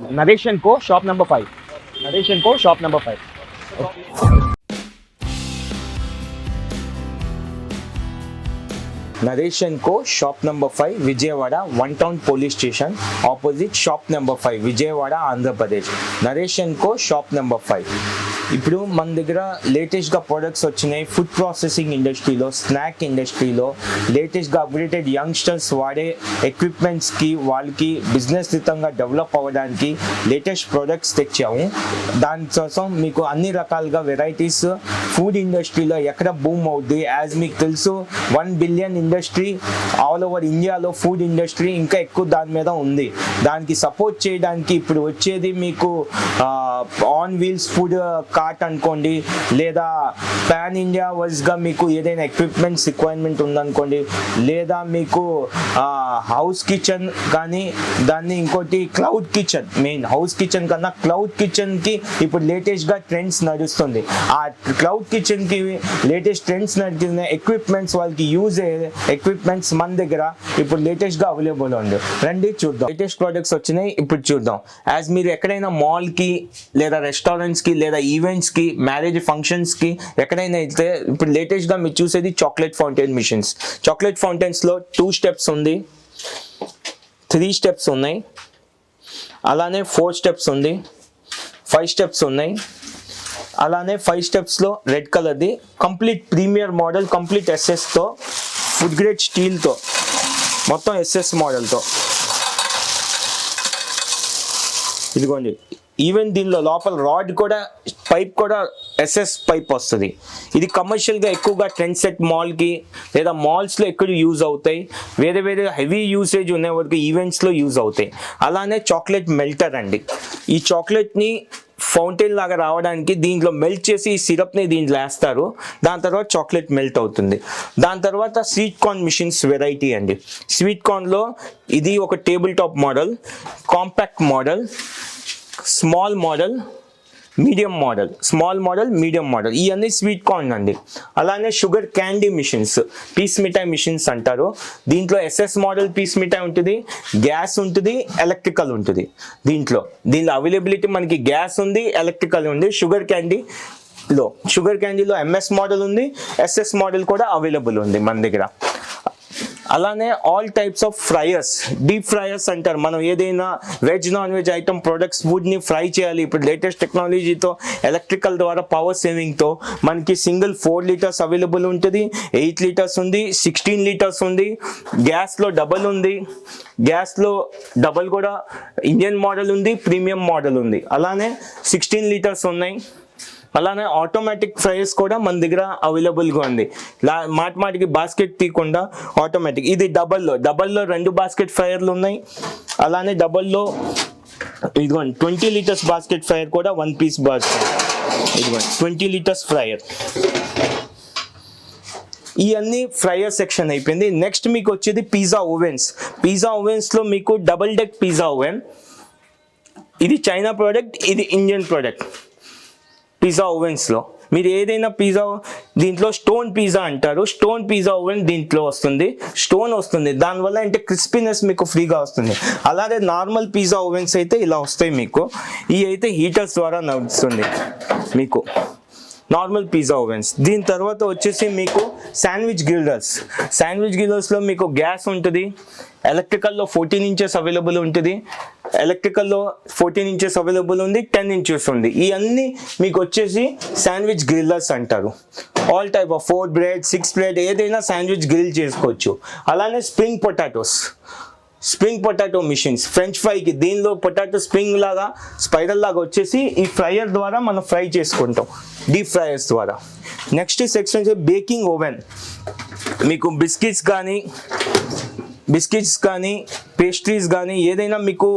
Naresh and co shop number five. Naresh and co shop number five. Naresh and co shop number five Vijayawada one town police station opposite shop number five Vijayawada Andhra Pradesh. Naresh and co shop number five. ఇప్పుడు మన దగ్గర లేటెస్ట్గా products వచ్చినాయి. Food processing ఇండస్ట్రీలో snack ఇండస్ట్రీలో లేటెస్ట్గా updated youngsters వాడే ఎక్విప్మెంట్స్కి వాళ్ళకి బిజినెస్ రితంగా డెవలప్ అవ్వడానికి లేటెస్ట్ ప్రొడక్ట్స్ తెచ్చాము. దానికోసం మీకు అన్ని రకాలుగా వెరైటీస్ ఫుడ్ ఇండస్ట్రీలో ఎక్కడ బూమ్ అవుద్ది? యాజ్ మీకు తెలుసు one billion industry all over ఇండియాలో ఫుడ్ ఇండస్ట్రీ ఇంకా ఎక్కువ దాని మీద ఉంది. దానికి సపోర్ట్ చేయడానికి ఇప్పుడు వచ్చేది మీకు ఆన్ వీల్స్ ఫుడ్ కార్ట్ అనుకోండి లేదా పాన్ ఇండియా వైజ్గా మీకు ఏదైనా ఎక్విప్మెంట్స్ రిక్వైర్మెంట్ ఉందనుకోండి లేదా మీకు హౌస్ కిచెన్ కానీ దాన్ని ఇంకోటి cloud kitchen main house kitchen కన్నా క్లౌడ్ కిచెన్కి ఇప్పుడు లేటెస్ట్గా ట్రెండ్స్ నడుస్తుంది. ఆ క్లౌడ్ కిచెన్కి లేటెస్ట్ ట్రెండ్స్ నడిచిన ఎక్విప్మెంట్స్ వాళ్ళకి యూజ్ అయ్యే ఎక్విప్మెంట్స్ మన దగ్గర ఇప్పుడు లేటెస్ట్గా అవైలబుల్ ఉంది రండి చూద్దాం. లేటెస్ట్ ప్రోడక్ట్స్ వచ్చినాయి ఇప్పుడు చూద్దాం. యాజ్ మీరు ఎక్కడైనా మాల్కి లేదా రెస్టారెంట్స్కి లేదా ఈవెంట్స్కి మ్యారేజ్ ఫంక్షన్స్కి ఎక్కడైనా అయితే ఇప్పుడు లేటెస్ట్గా మీరు చూసేది చాక్లెట్ ఫౌంటైన్ మిషన్స్ చాక్లెట్ ఫౌంటైన్స్లో టూ స్టెప్స్ ఉంది త్రీ స్టెప్స్ ఉన్నాయి అలానే ఫోర్ స్టెప్స్ ఉంది ఫైవ్ స్టెప్స్ ఉన్నాయి అలానే ఫైవ్ స్టెప్స్లో రెడ్ కలర్ది కంప్లీట్ ప్రీమియర్ మోడల్ కంప్లీట్ ఎస్ఎస్తో ఫుడ్ గ్రేడ్ స్టీల్తో మొత్తం ఎస్ఎస్ మోడల్తో ఇదిగోండి ఈవెన్ దీనిలో లోపల రాడ్ కూడా పైప్ కూడా ఎస్ఎస్ పైప్ వస్తుంది. ఇది కమర్షియల్గా ఎక్కువగా ట్రెండ్ సెట్ మాల్కి లేదా మాల్స్లో ఎక్కువ యూజ్ అవుతాయి. వేరే వేరే హెవీ యూసేజ్ ఉన్న వరకు ఈవెంట్స్లో యూజ్ అవుతాయి. అలానే చాక్లెట్ మెల్టర్ అండి. ఈ చాక్లెట్ని ఫౌంటైన్ లాగా రావడానికి దీంట్లో మెల్ట్ చేసి ఈ సిరప్ని దీంట్లో వేస్తారు. దాని తర్వాత చాక్లెట్ మెల్ట్ అవుతుంది. దాని తర్వాత స్వీట్ కార్న్ మిషన్స్ వెరైటీ అండి. స్వీట్ కార్న్లో ఇది ఒక table top model compact model small model medium model small model medium model ఇవన్నీ స్వీట్ కార్న్ అండి. అలానే షుగర్ క్యాండీ మిషన్స్ పీస్ మిఠాయి మిషన్స్ అంటారు. దీంట్లో ఎస్ఎస్ మోడల్ పీస్ మిఠాయి ఉంటుంది గ్యాస్ ఉంటుంది ఎలక్ట్రికల్ ఉంటుంది. దీంట్లో దీనిలో అవైలబిలిటీ మనకి గ్యాస్ ఉంది ఎలక్ట్రికల్ ఉంది షుగర్ క్యాండీ లో. షుగర్ క్యాండీలో ఎంఎస్ మోడల్ ఉంది ఎస్ఎస్ మోడల్ కూడా అవైలబుల్ ఉంది మన దగ్గర. అలానే all types of fryers deep fryers అంటారు. మనం ఏదైనా veg non veg item products ఫుడ్ని ఫ్రై చేయాలి. ఇప్పుడు లేటెస్ట్ టెక్నాలజీతో ఎలక్ట్రికల్ ద్వారా పవర్ సేవింగ్తో మనకి సింగిల్ ఫోర్ లీటర్స్ అవైలబుల్ ఉంటుంది. ఎయిట్ లీటర్స్ ఉంది సిక్స్టీన్ లీటర్స్ ఉంది. గ్యాస్లో డబల్ ఉంది. గ్యాస్లో డబల్ కూడా ఇండియన్ మోడల్ ఉంది ప్రీమియం మోడల్ ఉంది. అలానే సిక్స్టీన్ లీటర్స్ ఉన్నాయి. అలానే ఆటోమేటిక్ ఫ్రైస్ కూడా మన దగ్గర అవైలబుల్గా ఉంది. లా మాట మాటికి బాస్కెట్ తీయకుండా ఆటోమేటిక్ ఇది డబల్లో డబల్లో రెండు బాస్కెట్ ఫ్రైయర్లు ఉన్నాయి. అలానే డబల్లో ఇదిగోండి ట్వంటీ లీటర్స్ బాస్కెట్ ఫ్రైయర్ కూడా వన్ పీస్ బాస్కెట్ ఇదిగోండి ట్వంటీ లీటర్స్ ఫ్రైయర్ ఇవన్నీ ఫ్రైయర్ సెక్షన్ అయిపోయింది. నెక్స్ట్ మీకు వచ్చేది పిజ్జా ఓవెన్స్ పిజ్జా ఓవెన్స్లో మీకు డబల్ డెక్ పిజ్జా ఓవెన్ ఇది చైనా ప్రోడక్ట్ ఇది ఇండియన్ ప్రోడక్ట్ పిజ్జా ఓవెన్స్లో. మీరు ఏదైనా పిజ్జా దీంట్లో స్టోన్ పిజ్జా అంటారు. స్టోన్ పిజ్జా ఓవెన్ దీంట్లో వస్తుంది. స్టోన్ వస్తుంది. దానివల్ల అంటే క్రిస్పీనెస్ మీకు ఫ్రీగా వస్తుంది. అలాగే నార్మల్ పిజ్జా ఓవెన్స్ అయితే ఇలా వస్తాయి మీకు. ఇవి అయితే హీటర్స్ ద్వారా నడుస్తుంది మీకు. Normal pizza ovens. దీని తర్వాత వచ్చేసి మీకు శాండ్విచ్ గిల్డర్స్ శాండ్విచ్ గిల్డర్స్లో మీకు గ్యాస్ ఉంటుంది. ఎలక్ట్రికల్లో ఫోర్టీన్ ఇంచెస్ అవైలబుల్ ఉంటుంది. ఎలక్ట్రికల్లో ఫోర్టీన్ ఇంచెస్ అవైలబుల్ ఉంది టెన్ ఇంచెస్ ఉంది. ఇవన్నీ మీకు వచ్చేసి శాండ్విచ్ గ్రిల్లర్స్ అంటారు. All type of four bread six bread ఏదైనా శాండ్విచ్ గ్రిల్ చేసుకోవచ్చు. అలానే spring potatoes spring potato machines French ఫ్రైకి దీనిలో పొటాటో స్ప్రింగ్ లాగా స్పైరల్ లాగా వచ్చేసి ఈ ఫ్రైయర్ ద్వారా మనం ఫ్రై చేసుకుంటాం. డీప్ ఫ్రైయర్స్ ద్వారా. నెక్స్ట్ సెక్షన్ బేకింగ్ ఓవెన్ మీకు బిస్కెట్స్ కానీ బిస్కెట్స్ కానీ పేస్ట్రీస్ కానీ ఏదైనా మీకు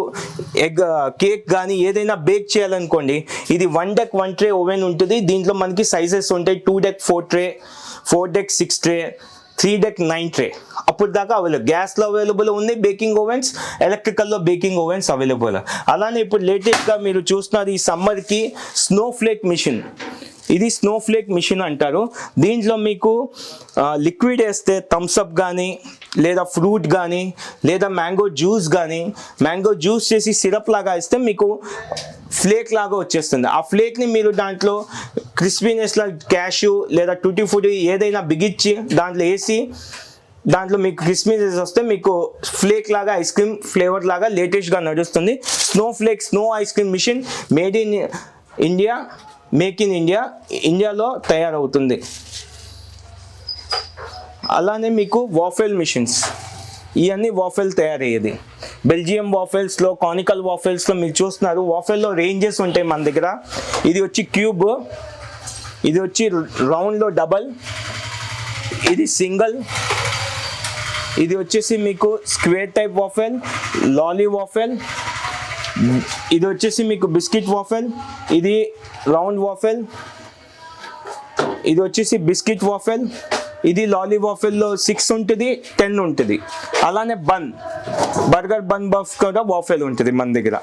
ఎగ్ కేక్ కానీ ఏదైనా బేక్ చేయాలనుకోండి ఇది one deck one tray oven ఉంటుంది. దీంట్లో మనకి సైజెస్ ఉంటాయి. Two deck four tray four deck six tray three deck nine tray అప్పుడు దాకా అవైలబుల్ గ్యాస్లో అవైలబుల్ ఉంది బేకింగ్ ఓవెన్స్ ఎలక్ట్రికల్లో బేకింగ్ ఓవెన్స్ అవైలబుల్. అలానే ఇప్పుడు లేటెస్ట్గా మీరు చూస్తున్నారు ఈ సమ్మర్కి స్నో ఫ్లేక్ మిషన్ ఇది స్నో ఫ్లేక్ మిషన్ అంటారు. దీంట్లో మీకు లిక్విడ్ వేస్తే థమ్స్అప్ కానీ లేదా ఫ్రూట్ కానీ లేదా మ్యాంగో జ్యూస్ కానీ మ్యాంగో జ్యూస్ చేసి సిరప్ లాగా ఇస్తే మీకు ఫ్లేక్ లాగా వచ్చేస్తుంది. ఆ ఫ్లేక్ని మీరు దాంట్లో క్రిస్పీనెస్లో క్యాష్యూ లేదా టూటీ ఫుటీ ఏదైనా బిగించి దాంట్లో వేసి దాంట్లో మీకు క్రిస్పీనెస్ వస్తే మీకు ఫ్లేక్ లాగా ఐస్ క్రీమ్ ఫ్లేవర్ లాగా లేటెస్ట్గా నడుస్తుంది. Snow flake snow ice cream machine made in India make in India ఇండియాలో తయారవుతుంది. అలానే మీకు వాఫెల్ మిషన్స్. ఇవన్నీ వాఫెల్ తయారయ్యేది. బెల్జియం వాఫెల్స్లో కానికల్ వాఫెల్స్లో మీరు చూస్తున్నారు. వాఫెల్లో రేంజెస్ ఉంటాయి మన దగ్గర. ఇది వచ్చి క్యూబ్ ఇది వచ్చి రౌండ్లో డబల్ ఇది సింగిల్ ఇది వచ్చేసి మీకు square type waffle lolly waffle ఇది వచ్చేసి మీకు బిస్కెట్ వాఫెల్ ఇది రౌండ్ వాఫెల్ ఇది వచ్చేసి బిస్కెట్ వాఫెల్ ఇది లాలీ వాఫెల్లో సిక్స్ ఉంటుంది టెన్ ఉంటుంది. అలానే బన్ బర్గర్ బన్ బఫ్ కూడా వాఫెల్ ఉంటుంది మన దగ్గర.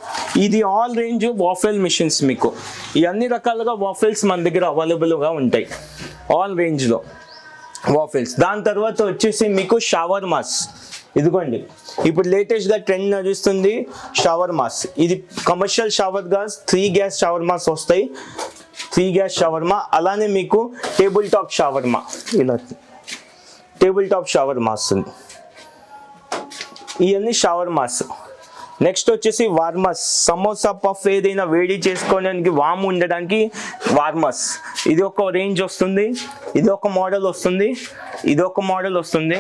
ఇది ఆల్ రేంజ్ వాఫెల్ మిషన్స్ మీకు. ఈ అన్ని రకాలుగా వాఫెల్స్ మన దగ్గర అవైలబుల్గా ఉంటాయి. ఆల్ రేంజ్లో వాఫెల్స్. దాని తర్వాత వచ్చేసి మీకు షవర్ మాస్ ఇదిగోండి. ఇప్పుడు లేటెస్ట్గా ట్రెండ్ నడుస్తుంది షవర్ మాస్ ఇది commercial shawarma gas three gas shawarmas వస్తాయి. Three gas shawarma. అలానే మీకు టేబుల్ టాప్ షవర్మా. ఇలా టేబుల్ టాప్ షవర్ మాస్ ఉంది. ఇవన్నీ షవర్ మాస్. నెక్స్ట్ వచ్చేసి వార్మస్. సమోసా పఫ్ ఏదైనా వేడి చేసుకోవడానికి వామ్ ఉండడానికి వార్మస్. ఇది ఒక రేంజ్ వస్తుంది. ఇది ఒక మోడల్ వస్తుంది. ఇది ఒక మోడల్ వస్తుంది.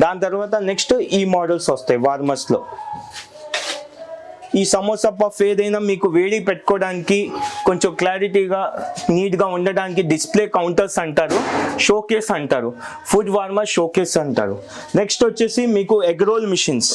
దాని తర్వాత నెక్స్ట్ ఈ మోడల్స్ వస్తాయి వార్మస్లో. ఈ సమోసా పఫ్ ఏదైనా మీకు వేడి పెట్టుకోవడానికి కొంచెం క్లారిటీగా నీట్గా ఉండడానికి డిస్ప్లే కౌంటర్స్ అంటారు షోకేస్ అంటారు. ఫుడ్ వార్మర్ షోకేస్ అంటారు. నెక్స్ట్ వచ్చేసి మీకు ఎగ్ రోల్ మిషన్స్.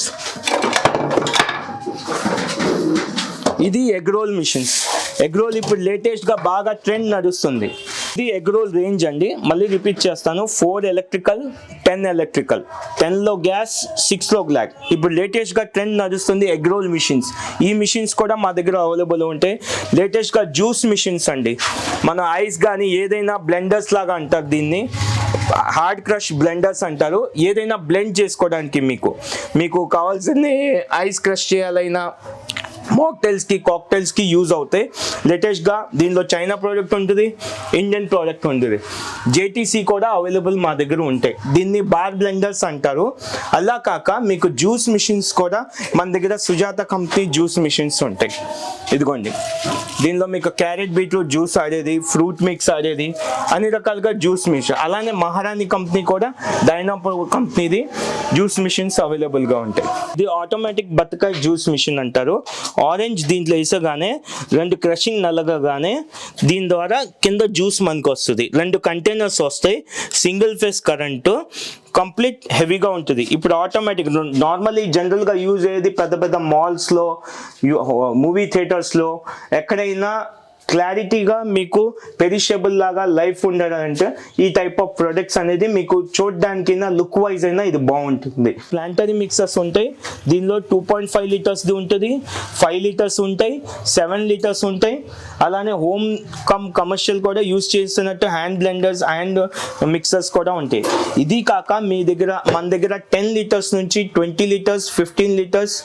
ఇది egg roll machines. Egg roll ఇప్పుడు లేటెస్ట్గా బాగా ట్రెండ్ నడుస్తుంది. ఇది ఎగ్ రోల్ రేంజ్ అండి. మళ్ళీ రిపీట్ చేస్తాను. Four electrical ten electrical. టెన్లో గ్యాస్ సిక్స్లో గ్లాక్ ఇప్పుడు లేటెస్ట్గా ట్రెండ్ నడుస్తుంది ఎగ్ రోల్ మిషన్స్. ఈ మిషన్స్ కూడా మా దగ్గర అవైలబుల్ ఉంటాయి. లేటెస్ట్గా జ్యూస్ మిషన్స్ అండి. మన ఐస్ కానీ ఏదైనా బ్లెండర్స్ లాగా అంటారు దీన్ని. హార్డ్ క్రష్ బ్లెండర్స్ అంటారు. ఏదైనా బ్లెండ్ చేసుకోవడానికి మీకు. మీకు కావాల్సింది ఐస్ క్రష్ చేయాలైనా మాక్టైల్స్కి కాక్టైల్స్కి యూజ్ అవుతాయి లేటెస్ట్గా దీనిలో చైనా ప్రోడక్ట్ ఉంటుంది ఇండియన్ ప్రోడక్ట్ ఉంటుంది. జేటీసీ కూడా అవైలబుల్ మా దగ్గర ఉంటాయి దీన్ని బార్ బ్లెండర్స్ అంటారు. అలా కాక మీకు జ్యూస్ మిషన్స్ కూడా మన దగ్గర సుజాత కంపెనీ జ్యూస్ మిషన్స్ ఉంటాయి. ఇదిగోండి. దీనిలో మీకు క్యారెట్ బీట్రూట్ జ్యూస్ ఆడేది ఫ్రూట్ మిక్స్ ఆడేది అన్ని రకాలుగా జ్యూస్ మిషన్ అలానే మహారాణి కంపెనీ కూడా డైనాపో కంపెనీది జ్యూస్ మిషన్స్ అవైలబుల్గా ఉంటాయి. ఇది ఆటోమేటిక్ బతకాయ జ్యూస్ మిషన్ అంటారు. ఆరెంజ్ దీంట్లో వేసగానే రెండు క్రషింగ్ నలగగానే దీని ద్వారా కింద జ్యూస్ మనకు వస్తుంది. రెండు కంటైనర్స్ వస్తాయి. సింగిల్ ఫేస్ కరెంటు కంప్లీట్ హెవీగా ఉంటుంది. ఇప్పుడు ఆటోమేటిక్ నార్మల్లీ జనరల్గా యూజ్ అయ్యేది పెద్ద పెద్ద మాల్స్లో మూవీ థియేటర్స్లో ఎక్కడైనా క్లారిటీగా మీకు పెరిషబుల్ లాగా లైఫ్ ఉండాలంటే ఈ టైప్ ఆఫ్ ప్రొడక్ట్స్ అనేది మీకు చూడడానికైనా లుక్ వైజ్ అయినా ఇది బాగుంటుంది. ప్లాంటరీ మిక్సర్స్ ఉంటాయి. దీనిలో టూ పాయింట్ ఫైవ్ లీటర్స్ది ఉంటుంది. ఫైవ్ లీటర్స్ ఉంటాయి. సెవెన్ లీటర్స్ ఉంటాయి. అలానే హోమ్ కమ్ కమర్షియల్ కూడా యూస్ చేస్తున్నట్టు హ్యాండ్ బ్లెండర్స్ అండ్ మిక్సర్స్ కూడా ఉంటాయి. ఇది కాక మీ దగ్గర మన దగ్గర టెన్ లీటర్స్ నుంచి twenty litres fifteen litres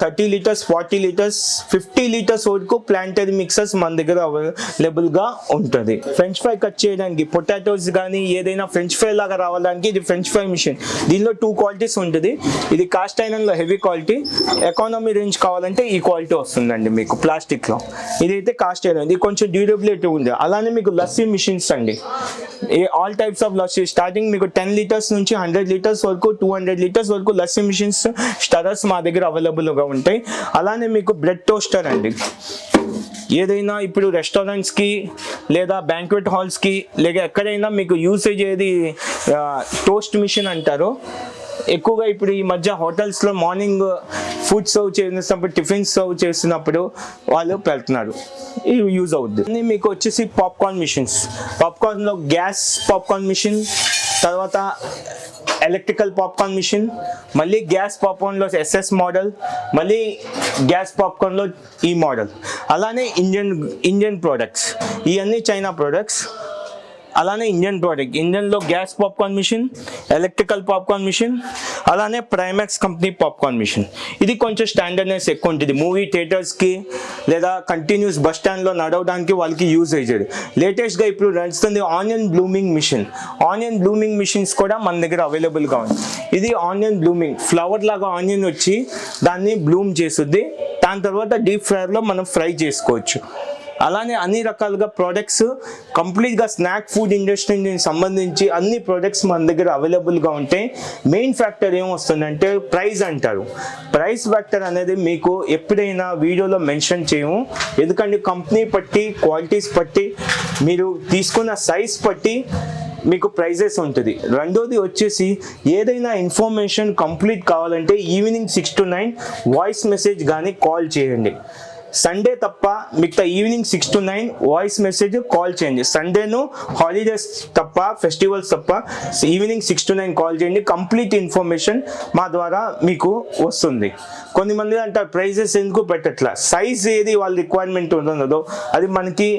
thirty litres forty litres fifty litres వరకు ప్లాంటరీ మిక్సర్స్ మన దగ్గర దగ్గర అవైలబుల్గా ఉంటుంది. ఫ్రెంచ్ ఫ్రై కట్ చేయడానికి పొటాటోస్ కానీ ఏదైనా ఫ్రెంచ్ ఫ్రై లాగా రావడానికి ఇది ఫ్రెంచ్ ఫ్రై మిషన్ దీనిలో టూ క్వాలిటీస్ ఉంటుంది. ఇది కాస్ట్ ఐరన్లో హెవీ క్వాలిటీ ఎకానమీ రేంజ్ కావాలంటే ఈ క్వాలిటీ వస్తుందండి మీకు ప్లాస్టిక్లో ఇది ఇదైతే కాస్ట్ ఐరన్ ఇది కొంచెం డ్యూరబిలిటీ ఉంది. అలానే మీకు లస్సీ మిషన్స్ అండి. A all types of lassi starting మీకు టెన్ లీటర్స్ నుంచి హండ్రెడ్ లీటర్స్ వరకు టూ హండ్రెడ్ లీటర్స్ వరకు లస్సీ మిషన్స్ స్టరర్స్ మా దగ్గర అవైలబుల్గా ఉంటాయి. అలానే మీకు బ్రెడ్ టోస్టర్ అండి. ఏదైనా ఇప్పుడు రెస్టారెంట్స్కి లేదా బ్యాంక్వెట్ హాల్స్కి లేక ఎక్కడైనా మీకు యూసేజ్ ఏది టోస్ట్ మిషన్ అంటారు ఎక్కువగా ఇప్పుడు ఈ మధ్య హోటల్స్లో మార్నింగ్ ఫుడ్ సర్వ్ చేసినప్పుడు టిఫిన్స్ సర్వ్ చేసినప్పుడు వాళ్ళు పెడుతున్నారు. ఇవి యూజ్ అవుద్ది. మీకు వచ్చేసి పాప్కార్న్ మిషన్స్ పాప్కార్న్లో గ్యాస్ పాప్కార్న్ మిషన్ తర్వాత ఎలక్ట్రికల్ పాప్కార్న్ మిషన్ మళ్ళీ గ్యాస్ పాప్కార్న్లో ఎస్ఎస్ మోడల్ మళ్ళీ గ్యాస్ పాప్కార్న్లో ఈ మోడల్ అలానే ఇండియన్ ఇండియన్ ప్రోడక్ట్స్ ఇవన్నీ చైనా ప్రోడక్ట్స్ అలానే Indian product ఇండియన్లో gas popcorn machine electrical popcorn machine అలానే ప్రైమాక్స్ కంపెనీ పాప్కార్న్ మిషన్ ఇది కొంచెం స్టాండర్డ్నెస్ ఎక్కువ ఉంటుంది. మూవీ థియేటర్స్కి లేదా కంటిన్యూస్ బస్ స్టాండ్లో నడవడానికి వాళ్ళకి యూజ్ అయ్యేది లేటెస్ట్గా ఇప్పుడు నడుస్తుంది onion blooming machine onion blooming machines కూడా మన దగ్గర అవైలబుల్గా ఉంది ఇది ఆనియన్ బ్లూమింగ్ ఫ్లవర్ లాగా ఆనియన్ వచ్చి దాన్ని బ్లూమ్ చేస్తుంది. దాని తర్వాత డీప్ ఫ్రైర్లో మనం ఫ్రై చేసుకోవచ్చు. అలానే అన్ని రకాలుగా ప్రోడక్ట్స్ కంప్లీట్గా స్నాక్ ఫుడ్ ఇండస్ట్రీకి సంబంధించి అన్ని ప్రోడక్ట్స్ మన దగ్గర అవైలబుల్గా ఉంటాయి. మెయిన్ ఫ్యాక్టర్ ఏమొస్తుందంటే ప్రైస్ అంటారు. ప్రైస్ ఫ్యాక్టర్ అనేది మీకు ఎప్పుడైనా వీడియోలో మెన్షన్ చేయము. ఎందుకంటే కంపెనీ పట్టి క్వాలిటీస్ పట్టి మీరు తీసుకున్న సైజ్ పట్టి మీకు ప్రైజెస్ ఉంటుంది. రెండోది వచ్చేసి ఏదైనా ఇన్ఫర్మేషన్ కంప్లీట్ కావాలంటే evening six to nine voice message కానీ కాల్ చేయండి. సండే తప్ప మిగతా evening six to nine voice message call చేయండి సండేను హాలిడేస్ తప్ప ఫెస్టివల్స్ తప్ప evening six to nine call చేయండి. కంప్లీట్ ఇన్ఫర్మేషన్ మా ద్వారా మీకు వస్తుంది. కొన్ని మంది అంటారు ప్రైజెస్ ఎందుకు పెట్టట్లా? సైజ్ ఏది వాళ్ళ రిక్వైర్మెంట్ ఉంటుందో అది మనకి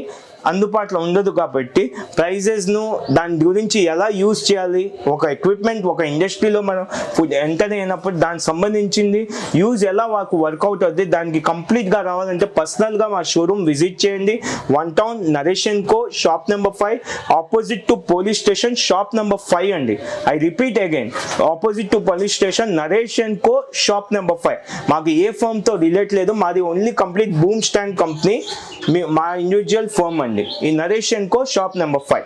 అందుబాటులో ఉండదు కాబట్టి ప్రైజెస్ను దాని గురించి ఎలా యూజ్ చేయాలి? ఒక ఎక్విప్మెంట్ ఒక ఇండస్ట్రీలో మనం ఫుడ్ ఎంటర్ అయినప్పుడు దానికి సంబంధించింది యూజ్ ఎలా మాకు వర్కౌట్ అవుతుంది దానికి కంప్లీట్గా రావాలంటే పర్సనల్గా మా షోరూమ్ విజిట్ చేయండి. One town narration co shop number five opposite to police station shop number five అండి. I repeat again opposite to police station narration co shop number five మాకు ఏ ఫర్మ్తో రిలేట్ లేదు. మాది only complete boom stand company మీ మా individual firm అండి. ఈ నరేషన్ కో షాప్ నెంబర్ ఫైవ్.